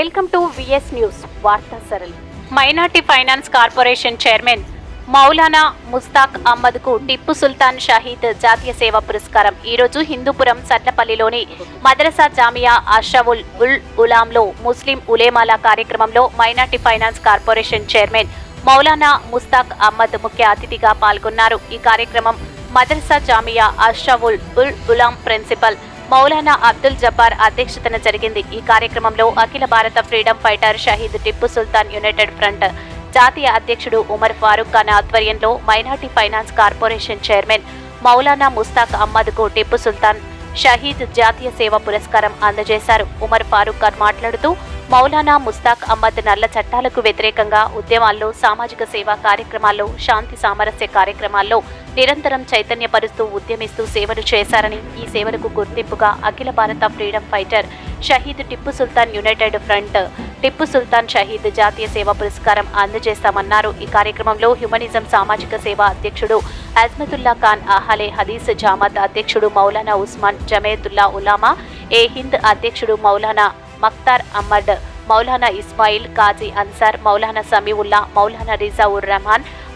Welcome to VS news వార్తా సరళి. Minority finance corporation chairman Maulana Mustaq అహ్మద్కు Tipu Sultan Shaheed జాతీయ సేవా పురస్కారం. ఈరోజు హిందూపురం సట్లపల్లిలోని మద్రసా జామియా అషవుల్ ఉల్ ఉలాంలో ముస్లిం ఉలేమాల కార్యక్రమంలో minority finance corporation chairman Maulana Mustaq Ahmed ముఖ్య అతిథిగా పాల్గొన్నారు. ఈ కార్యక్రమం మదరసా జామియా అషవుల్ ఉల్ ఉలాం ప్రిన్సిపల్ మౌలానా అబ్దుల్ జబ్బార్ అధ్యక్షతన జరిగింది. ఈ కార్యక్రమంలో అఖిల భారత freedom fighter Shaheed Tipu Sultan united front జాతీయ అధ్యక్షుడు ఉమర్ ఫారూక్ ఖాన్ ఆధ్వర్యంలో minority finance corporation chairman Maulana Mustaq అహ్మద్కు Tipu Sultan Shaheed జాతీయ సేవ పురస్కారం అందజేశారు. ఉమర్ ఫారూక్ ఖాన్ మాట్లాడుతూ మౌలానా ముస్తాక్ అహ్మద్ నల్ల చట్టాలకు వ్యతిరేకంగా ఉద్యమాల్లో సామాజిక సేవా కార్యక్రమాల్లో శాంతి సామరస్య కార్యక్రమాల్లో నిరంతరం చైతన్యపరుస్తూ ఉద్యమిస్తూ సేవలు చేశారని ఈ సేవలకు గుర్తింపుగా అఖిల భారత freedom fighter Shaheed Tipu Sultan united front Tipu Sultan Shaheed జాతీయ సేవ పురస్కారం అందజేస్తామన్నారు. ఈ కార్యక్రమంలో హ్యుమనిజం సామాజిక సేవ అధ్యక్షుడు అజ్మతుల్లా ఖాన్ అహలే హదీస్ జామత్ అధ్యక్షుడు మౌలానా ఉస్మాన్ జమేతుల్లా ఉలామా ఏ హింద్ అధ్యక్షుడు మౌలానా మక్తార్ అహ్మద్ మౌలానా ఇస్మాయిల్ కాజీ అన్సార్ మౌలానా సమీవుల్లా మౌలానా రిజా ఉర్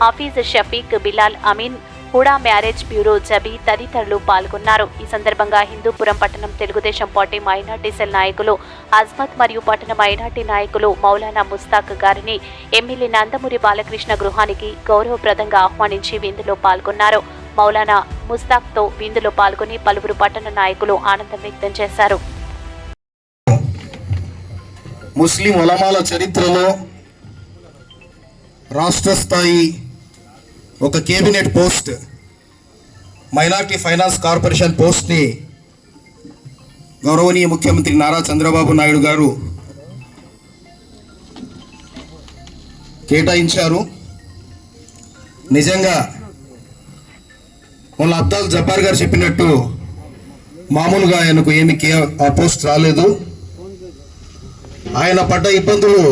హఫీజ్ షఫీక్ బిలాల్ అమీన్ హుడా మ్యారేజ్ బ్యూరో జబీ తదితరులు పాల్గొన్నారు. ఈ సందర్భంగా హిందూపురం పట్టణం తెలుగుదేశం పార్టీ మైనార్టీ సెల్ నాయకులు అజ్మత్ మరియు పట్టణ మైనార్టీ నాయకులు మౌలానా ముస్తాక్ గారిని ఎమ్మెల్యే నందమూరి బాలకృష్ణ గృహానికి గౌరవప్రదంగా ఆహ్వానించి విందులో పాల్గొన్నారు. మౌలానా ముస్తాక్తో విందులో పాల్గొని పలువురు పట్టణ నాయకులు ఆనందం వ్యక్తం చేశారు. ముస్లిం ఉలమాల చరిత్రలో రాష్ట్ర స్థాయి ఒక cabinet post minority finance corporation పోస్ట్ని గౌరవనీయ ముఖ్యమంత్రి నారా చంద్రబాబు నాయుడు గారు కేటాయించారు. నిజంగా వాళ్ళ అబ్దాల్ జబ్బార్ గారు చెప్పినట్టు మామూలుగా ఆయనకు ఏమి కే ఆ పోస్ట్ రాలేదు. ఆయన పడ్డ ఇబ్బందులు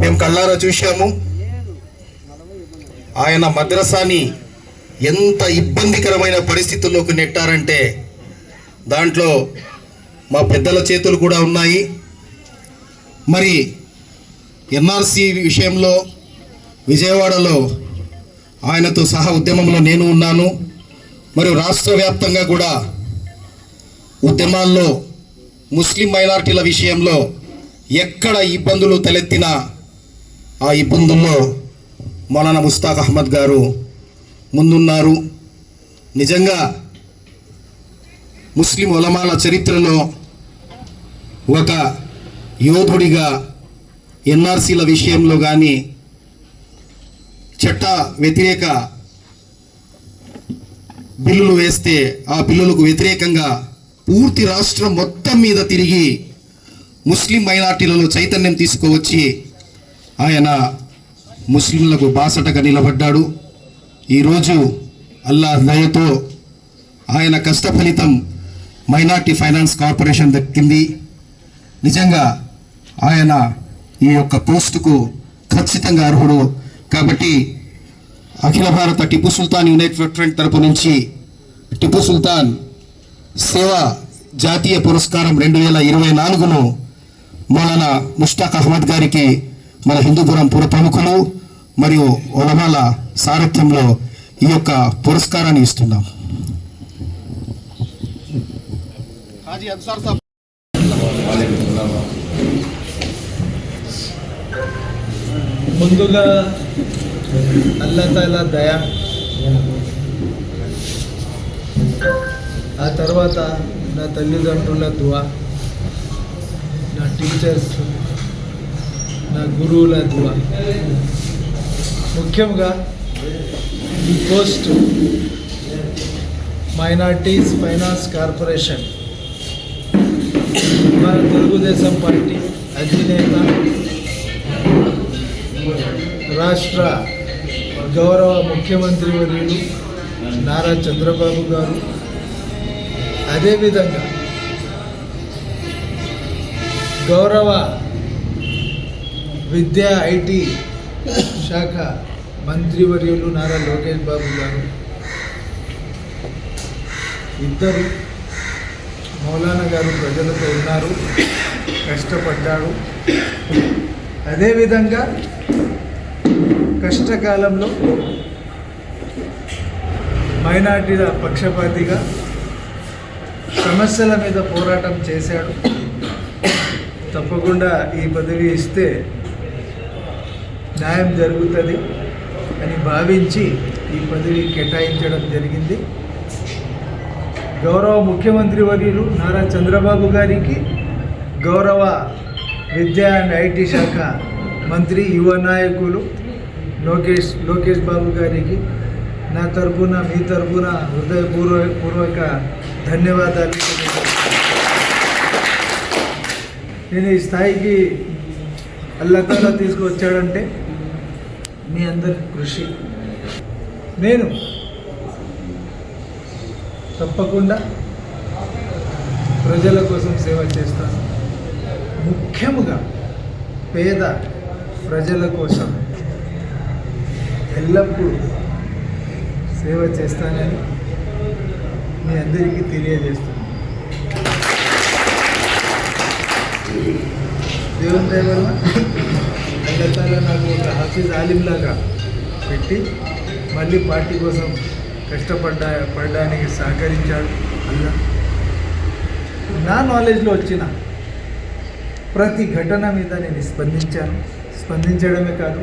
మేము కళ్ళారా చూశాము. ఆయన మద్రసాని ఎంత ఇబ్బందికరమైన పరిస్థితుల్లోకి నెట్టారంటే దాంట్లో మా పెద్దల చేతులు కూడా ఉన్నాయి. మరి ఎన్ఆర్సి విషయంలో విజయవాడలో ఆయనతో సహా ఉద్యమంలో నేను ఉన్నాను. మరియు రాష్ట్ర వ్యాప్తంగా కూడా ఉద్యమాల్లో ముస్లిం మైనార్టీల విషయంలో ఎక్కడ ఇబ్బందులు తలెత్తినా ఆ ఇబ్బందుల్లో మౌలానా ముస్తాక్ అహ్మద్ గారు ముందున్నారు. నిజంగా ముస్లిం ఉలమాల చరిత్రలో ఒక యోధుడిగా ఎన్ఆర్సీల విషయంలో కానీ చట్ట వ్యతిరేక బిల్లులు వేస్తే ఆ బిల్లులకు వ్యతిరేకంగా పూర్తి రాష్ట్రం మొత్తం మీద తిరిగి ముస్లిం మైనార్టీలలో చైతన్యం తీసుకువచ్చి ఆయన ముస్లింలకు బాసటగా నిలబడ్డాడు. ఈరోజు అల్లా దయతో ఆయన కష్ట ఫలితం మైనార్టీ ఫైనాన్స్ కార్పొరేషన్ దక్కింది. నిజంగా ఆయన ఈ యొక్క పోస్టుకు ఖచ్చితంగా అర్హుడు. కాబట్టి అఖిల భారత టిప్పు సుల్తాన్ యునైటెడ్ ఫ్రంట్ తరపు నుంచి టిప్పు సుల్తాన్ సేవ జాతీయ పురస్కారం రెండు వేల ఇరవై నాలుగును మౌలానా ముష్తాక్ అహ్మద్ గారికి మన హిందూపురం పుర ప్రముఖులు మరియు ఒలమాల సారథ్యంలో ఈ యొక్క పురస్కారాన్ని ఇస్తున్నాం. హాజీ అన్సార్ సాబ్. ముందుగా అల్లా తాలా దయ. ఆ తర్వాత నా తల్లిదండ్రుల దువా నా టీచర్స్ నా గురువుల దువా. ముఖ్యంగా ఈ పోస్ట్ మైనార్టీస్ ఫైనాన్స్ కార్పొరేషన్. మన తెలుగుదేశం పార్టీ అధినేత రాష్ట్ర గౌరవ ముఖ్యమంత్రి వర్యులు నారా చంద్రబాబు గారు. అదేవిధంగా గౌరవ విద్యా ఐటీ శాఖ మంత్రివర్యులు నారా లోకేష్ బాబు గారు ఇద్దరు మౌలానా గారు ప్రజలతో ఉన్నారు కష్టపడ్డాడు అదేవిధంగా కష్టకాలంలో మైనార్టీల పక్షపాతిగా సమస్యల మీద పోరాటం చేశాడు. తప్పకుండా ఈ పదవి ఇస్తే న్యాయం జరుగుతుంది అని భావించి ఈ పదవి కేటాయించడం జరిగింది. గౌరవ ముఖ్యమంత్రి వర్యులు నారా చంద్రబాబు గారికి గౌరవ విద్యా అండ్ ఐటీ శాఖ మంత్రి యువ నాయకులు లోకేష్ లోకేష్ బాబు గారికి నా తరపున మీ తరపున హృదయపూర్వ పూర్వక ధన్యవాదాలు నేను ఈ స్థాయికి అల్లకల్లా తీసుకువచ్చాడంటే మీ అందరి కృషి. నేను తప్పకుండా ప్రజల కోసం సేవ చేస్తాను. ముఖ్యముగా పేద ప్రజల కోసం ఎల్లప్పుడూ సేవ చేస్తానని మీ అందరికీ తెలియజేస్తున్నాను. దేవుని దయ వల్ల అల్లతాల నాకు ఒక హఫీజ్ ఆలింలాగా పెట్టి మళ్ళీ పార్టీ కోసం కష్టపడ్డా పడడానికి సహకరించాడు అల్లా నా నాలెడ్జ్లో వచ్చిన ప్రతి ఘటన మీద నేను స్పందించాను. స్పందించడమే కాదు